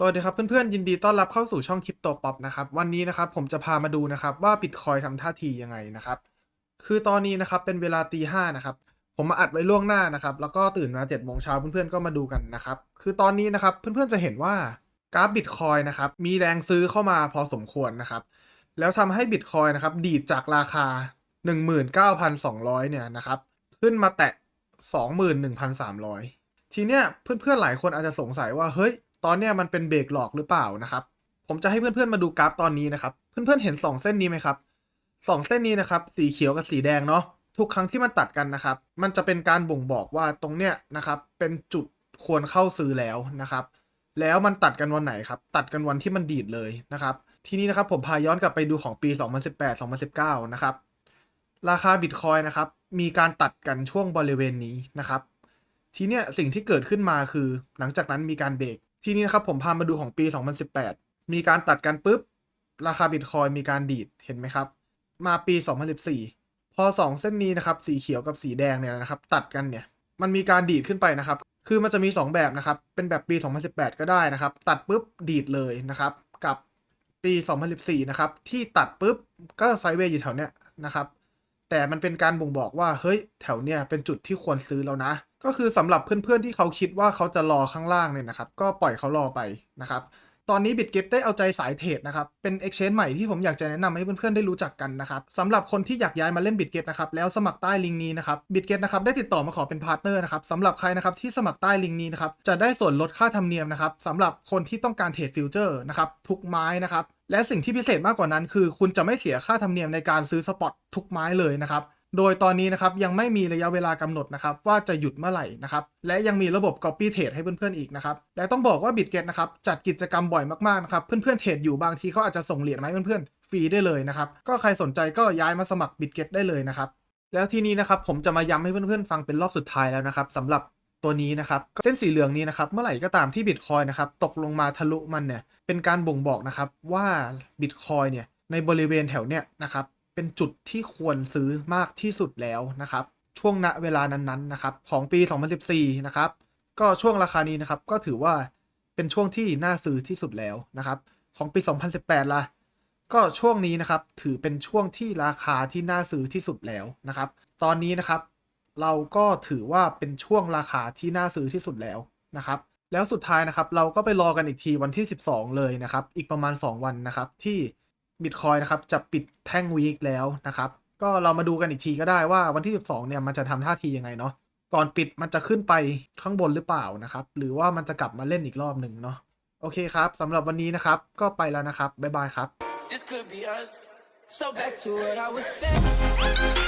สวัสดีครับเพื่อนๆยินดีต้อนรับเข้าสู่ช่องคริปโตป๊อปนะครับวันนี้นะครับผมจะพามาดูนะครับว่าบิตคอยทำท่าทียังไงนะครับคือตอนนี้นะครับเป็นเวลาตีห้านะครับผมมาอัดไว้ล่วงหน้านะครับแล้วก็ตื่นมา7จ็ดโมงเช้าเพื่อนๆก็มาดูกันนะครับคือตอนนี้นะครับเพื่อนๆจะเห็นว่ากราฟบิตคอยนะครับมีแรงซื้อเข้ามาพอสมควรนะครับแล้วทำให้บิตคอยนะครับดีดจากราคา 19,200เนี่ยนะครับขึ้นมาแตะ 21,300 ทีเนี้ยเพื่อนๆหลายคนอาจจะสงสัยว่าเฮ้ย ตอนเนี้ยมันเป็นเบรกหลอกหรือเปล่านะครับ ผมจะให้เพื่อนๆมาดูกราฟตอนนี้นะครับ เพื่อนๆเห็น 2 เส้นนี้ไหมครับสองเส้นนี้นะครับ สีเขียวกับสีแดงเนาะทุกครั้งที่มันตัดกันนะครับ มันจะเป็นการบ่งบอกว่าตรงเนี้ยนะครับเป็นจุดควรเข้าซื้อแล้วนะครับ แล้วมันตัดกันวันไหนครับ ตัดกันวันที่มันดีดเลยนะครับ ทีนี้นะครับผมพาย้อนกลับไปดูของปี 2018-2019 นะครับ ราคาบิตคอยนะครับ มีการตัดกันช่วงบริเวณนี้นะครับ ทีเนี้ยสิ่งที่เกิดขึ้นมาคือ หลังจากนั้นมีการเบรก ทีนี้นะครับผมพามาดูของปี 2018 มีการตัดกันปุ๊บ ราคาบิตคอยมีการดีดเห็นไหมครับ มาปี 2014 พอ 2 เส้นนี้นะครับ สีเขียวกับสีแดงเนี่ยนะครับ ตัดกันเนี่ย มันมีการดีดขึ้นไปนะครับ คือมันจะมี 2 แบบนะครับ เป็นแบบปี 2018 ก็ได้นะครับ ตัดปุ๊บดีดเลยนะครับ กับปี 2014 นะครับ ที่ตัดปุ๊บก็ไซด์เวย์อยู่แถวเนี้ยนะครับ แต่มันเป็นการบ่งบอกว่า เฮ้ย แถวเนี้ยเป็นจุดที่ควรซื้อแล้วนะ ก็คือสำหรับเพื่อนๆที่เขาคิดว่าเขาจะรอข้างล่างเนี่ยนะครับ ก็ปล่อยเขารอไปนะครับ ตอนนี้ BitGet ได้เอาใจสายเทรดนะครับ เป็น Exchange ใหม่ที่ผมอยากจะแนะนำให้เพื่อนๆได้รู้จักกันนะครับสำหรับคนที่อยากย้ายมาเล่น BitGet นะครับแล้วสมัครใต้ลิงก์นี้นะครับ BitGet นะครับได้ติดต่อมาขอเป็นพาร์ทเนอร์นะครับสำหรับใครนะครับที่สมัครใต้ลิงก์นี้นะครับจะได้ส่วนลดค่าธรรมเนียมนะครับสำหรับคนที่ต้องการเทรดฟิวเจอร์นะครับทุกไม้นะครับและสิ่งที่พิเศษมากกว่านั้นคือ คุณจะไม่เสียค่าธรรมเนียมในการซื้อสปอตทุกไม้เลยนะครับ โดยตอนนี้นะครับยังไม่มีระยะเวลากำหนดนะครับว่าจะหยุดเมื่อไหร่นะครับและยังมีระบบ Copy Trade ให้เพื่อนๆอีกนะครับและต้องบอกว่า BitGet นะครับจัดกิจกรรมบ่อยมากๆนะครับเพื่อนๆเทรดอยู่บางทีเขาอาจจะส่งเหรียญมาให้เพื่อนๆฟรีได้เลยนะครับก็ใครสนใจก็ย้ายมาสมัคร BitGet ได้เลยนะครับแล้วทีนี้นะครับผมจะมาย้ำให้เพื่อนๆฟังเป็นรอบสุดท้ายแล้วนะครับสำหรับตัวนี้นะครับเส้นสีเหลืองนี้นะครับเมื่อไหร่ก็ตามที่ Bitcoin นะครับตกลงมาทะลุมันเนี่ยเป็นการบ่งบอกนะครับว่า Bitcoin เนี่ยในบริเวณแถวเนี้ยนะครับ เป็นจุดที่ควรซื้อมากที่สุดแล้วนะครับ ช่วงณเวลานั้นๆนะครับ ของปี 2014 นะครับ ก็ช่วงราคานี้นะครับ ก็ถือว่าเป็นช่วงที่น่าซื้อที่สุดแล้วนะครับ ของปี 2018ล่ะก็ช่วงนี้นะครับถือเป็นช่วงที่ราคาที่น่าซื้อที่สุดแล้วนะครับ ตอนนี้นะครับ เราก็ถือว่าเป็นช่วงราคาที่น่าซื้อที่สุดแล้วนะครับ แล้วสุดท้ายนะครับ เราก็ไปรอกันอีกทีวันที่ 12 เลยนะครับ อีกประมาณ 2 วันนะครับที่ บิตคอยนะครับจะปิดแท่งวีคแล้วนะครับ ก็เรามาดูกันอีกทีก็ได้ว่าวันที่ 12 เนี่ยมันจะทำท่าทียังไงเนาะก่อนปิดมันจะขึ้นไปข้างบนหรือเปล่านะครับ หรือว่ามันจะกลับมาเล่นอีกรอบหนึ่งเนาะโอเคครับสำหรับวันนี้นะครับก็ไปแล้วนะครับบ๊ายบายครับ This could be us. So back to what I was saying.